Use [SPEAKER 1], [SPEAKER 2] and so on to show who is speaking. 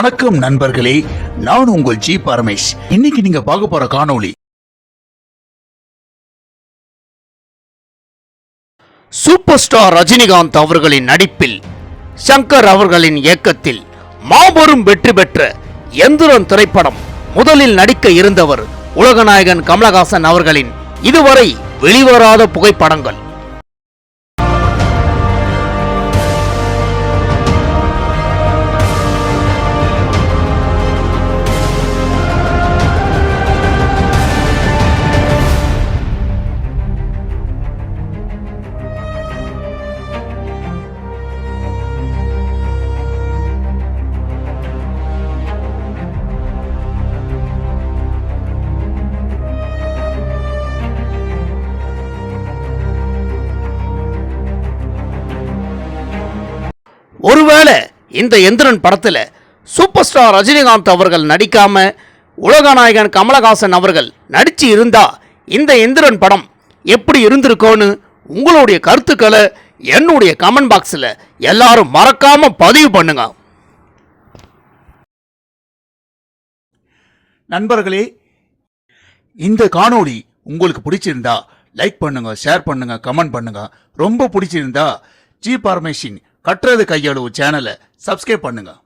[SPEAKER 1] வணக்கம் நண்பர்களே நான் உங்கள் ஜி பரமேஷ். இன்னைக்கு நீங்க பார்க்க போற காணொளி.
[SPEAKER 2] சூப்பர் ஸ்டார் ரஜினிகாந்த் அவர்களின் நடிப்பில் சங்கர் அவர்களின் இயக்கத்தில் மாபெரும் வெற்றி பெற்ற எந்திரன் திரைப்படம் முதலில் நடிக்க இருந்தவர் உலகநாயகன் கமலஹாசன் அவர்களின் இதுவரை வெளிவராத புகைப்படங்கள். ஒருவேளை இந்த எந்திரன் படத்தில் சூப்பர் ஸ்டார் ரஜினிகாந்த் அவர்கள் நடிக்காம உலகநாயகன் கமலஹாசன் அவர்கள் நடித்து இருந்தா இந்த எந்திரன் படம் எப்படி இருந்திருக்கோன்னு உங்களுடைய கருத்துக்களை என்னுடைய கமெண்ட் பாக்ஸில் எல்லாரும் மறக்காமல் பதிவு பண்ணுங்க.
[SPEAKER 1] நண்பர்களே இந்த காணொளி உங்களுக்கு பிடிச்சிருந்தா லைக் பண்ணுங்க ஷேர் பண்ணுங்க கமெண்ட் பண்ணுங்க. ரொம்ப பிடிச்சிருந்தா ஜி பரமேஷின் கட்டுறது கையளவு சேனலை சப்ஸ்கிரைப் பண்ணுங்கள்